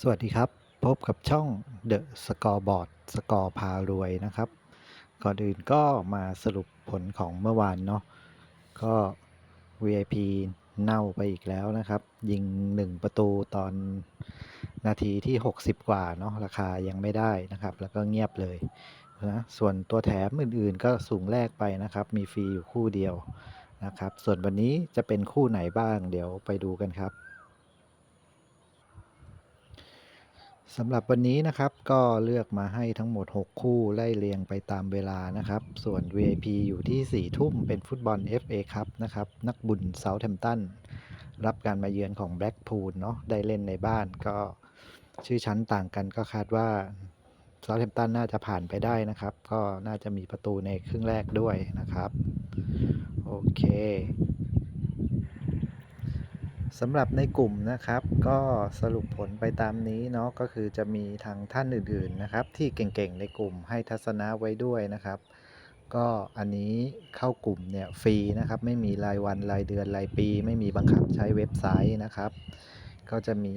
สวัสดีครับ พบกับช่อง The Scoreboard สกอร์พารวยนะครับ ก่อนอื่นก็มาสรุปผลของเมื่อวานเนาะก็ VIP เน่าไปอีกแล้วนะครับ ยิง 1 ประตูตอนนาทีที่ 60 กว่าเนาะราคายังไม่ได้นะครับ แล้วก็เงียบเลยนะส่วนตัวแถมอื่นๆ ก็สูงแรกไปนะครับ มีฟรีอยู่คู่เดียวนะครับ ส่วนวันนี้จะเป็นคู่ไหนบ้างเดี๋ยวไปดูกันครับ สำหรับวันนี้นะครับก็เลือกมาให้ทั้งหมด 6 คู่ไล่เรียงไปตามเวลานะครับ ส่วน VIP อยู่ที่ 4 ทุ่มเป็นฟุตบอล FA ครับนะครับ นักบุญเซาท์แฮมตันรับการมาเยือนของแบล็กพูลเนาะได้เล่นในบ้านก็ชื่อชั้นต่างกันก็คาดว่าเซาท์แฮมตันน่าจะผ่านไปได้นะครับ ก็น่าจะมีประตูในครึ่งแรกด้วยนะครับ โอเค สำหรับในกลุ่มนะครับ ก็สรุปผลไปตามนี้เนาะก็คือจะมีทางท่านอื่นๆนะครับ ที่เก่งๆในกลุ่มให้ทัศนะไว้ด้วยนะครับ ก็อันนี้เข้ากลุ่มเนี่ยฟรีนะครับ ไม่มีรายวันรายเดือนรายปี ไม่มีบังคับใช้เว็บไซต์นะครับ ก็จะมี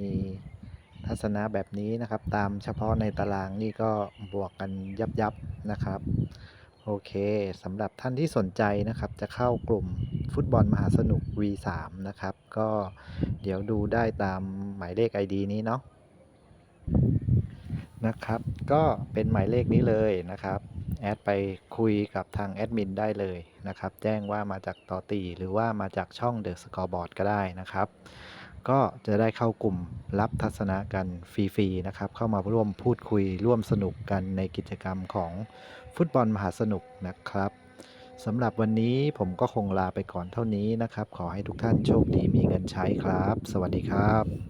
ทัศนะแบบนี้นะครับ ตามเฉพาะในตารางนี่ก็บวกกันยับๆนะครับ โอเคสำหรับท่านที่สนใจนะครับจะเข้ากลุ่มฟุตบอลมหาสนุก V3 นะครับ ก็เดี๋ยวดูได้ตามหมายเลข ID นี้เนาะนะครับ ก็เป็นหมายเลขนี้เลยนะครับ แอดไปคุยกับทางแอดมินได้เลยนะครับ แจ้งว่ามาจากต่อตีหรือว่ามาจากช่อง The Scoreboard ก็ได้นะครับ ก็จะได้เข้ากลุ่มรับทัศนะกันฟรีๆนะครับ เข้ามาร่วมพูดคุยร่วมสนุกกันในกิจกรรมของฟุตบอลมหาสนุกนะครับสำหรับวันนี้ผมก็คงลาไปก่อนเท่านี้นะครับ ขอให้ทุกท่านโชคดีมีเงินใช้ครับ สวัสดีครับ